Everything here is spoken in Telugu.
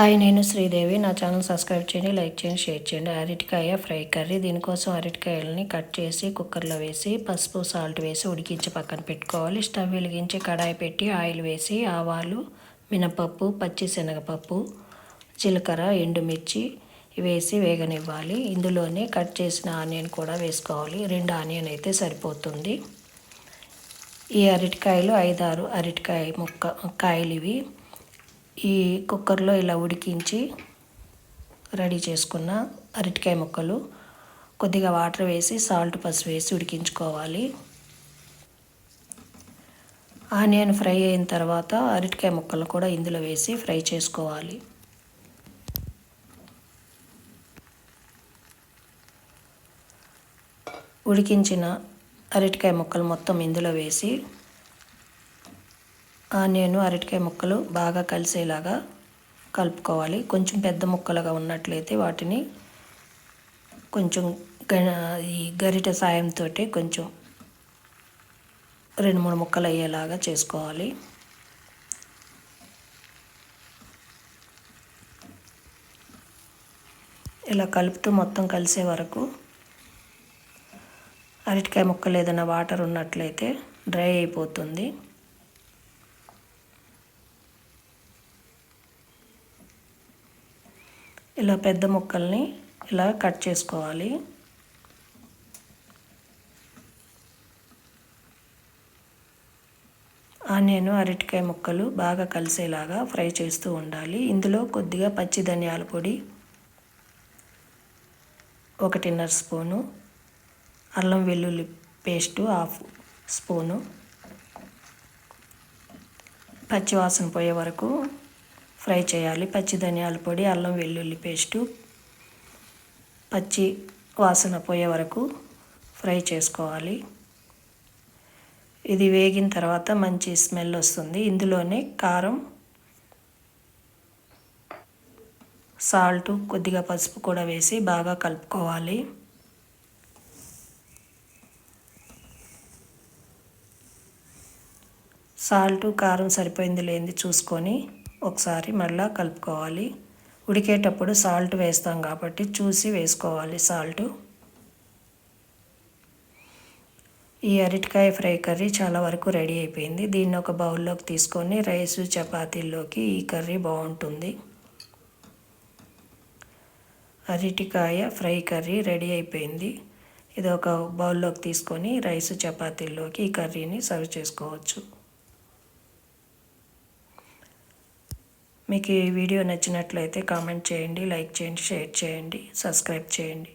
హాయ్ నేను శ్రీదేవి. నా ఛానల్ సబ్స్క్రైబ్ చేయండి లైక్ చేయండి షేర్ చేయండి. అరటికాయ ఫ్రై కర్రీ. దీనికోసం అరటికాయలని కట్ చేసి కుక్కర్లో వేసి పసుపు సాల్ట్ వేసి ఉడికించి పక్కన పెట్టుకోవాలి. స్టవ్ వెలిగించి కడాయి పెట్టి ఆయిల్ వేసి ఆవాలు మినపప్పు పచ్చి శనగపప్పు జీలకర్ర ఎండుమిర్చి వేసి వేగనివ్వాలి. ఇందులోనే కట్ చేసిన ఆనియన్ కూడా వేసుకోవాలి. రెండు ఆనియన్ అయితే సరిపోతుంది. ఈ అరటికాయలు ఐదారు అరటికాయ ముక్క కాయలు ఇవి. ఈ కుక్కర్లో ఇలా ఉడికించి రెడీ చేసుకున్న అరటికాయ ముక్కలు కొద్దిగా వాటర్ వేసి సాల్ట్ పసుపు వేసి ఉడికించుకోవాలి. ఆనియన్ ఫ్రై అయిన తర్వాత అరటికాయ ముక్కలు కూడా ఇందులో వేసి ఫ్రై చేసుకోవాలి. ఉడికించిన అరటికాయ ముక్కలు మొత్తం ఇందులో వేసి ఆనియన్ అరటికాయ ముక్కలు బాగా కలిసేలాగా కలుపుకోవాలి. కొంచెం పెద్ద ముక్కలుగా ఉన్నట్లయితే వాటిని కొంచెం ఈ గరిట సాయంతో కొంచెం రెండు మూడు ముక్కలు అయ్యేలాగా చేసుకోవాలి. ఇలా కలుపుతూ మొత్తం కలిసే వరకు అరటికాయ ముక్కలు ఏదైనా వాటర్ ఉన్నట్లయితే డ్రై అయిపోతుంది. ఇలా పెద్ద ముక్కల్ని ఇలా కట్ చేసుకోవాలి. ఆనియన్ అరటికాయ ముక్కలు బాగా కలిసేలాగా ఫ్రై చేస్తూ ఉండాలి. ఇందులో కొద్దిగా పచ్చి ధనియాల పొడి ఒకటిన్నర స్పూను అల్లం వెల్లుల్లి పేస్టు హాఫ్ స్పూను పచ్చివాసన పోయే వరకు ఫ్రై చేయాలి. పచ్చి ధనియాల పొడి అల్లం వెల్లుల్లి పేస్టు పచ్చి వాసన పోయే వరకు ఫ్రై చేసుకోవాలి. ఇది వేగిన తర్వాత మంచి స్మెల్ వస్తుంది. ఇందులోనే కారం సాల్ట్ కొద్దిగా పసుపు కూడా వేసి బాగా కలుపుకోవాలి. సాల్ట్ కారం సరిపోయింది లేనిది చూసుకొని ఒకసారి మళ్ళీ కలుపుకోవాలి. ఉడికేటప్పుడు సాల్ట్ వేస్తాం కాబట్టి చూసి వేసుకోవాలి సాల్ట్. ఈ అరటికాయ ఫ్రై కర్రీ చాలా వరకు రెడీ అయిపోయింది. దీన్ని ఒక బౌల్లోకి తీసుకొని రైసు చపాతీల్లోకి ఈ కర్రీ బాగుంటుంది. అరటికాయ ఫ్రై కర్రీ రెడీ అయిపోయింది. ఇది ఒక బౌల్లోకి తీసుకొని రైసు చపాతీల్లోకి ఈ కర్రీని సర్వ్ చేసుకోవచ్చు. మీకు ఈ వీడియో నచ్చినట్లయితే కామెంట్ చేయండి లైక్ చేయండి షేర్ చేయండి సబ్స్క్రైబ్ చేయండి.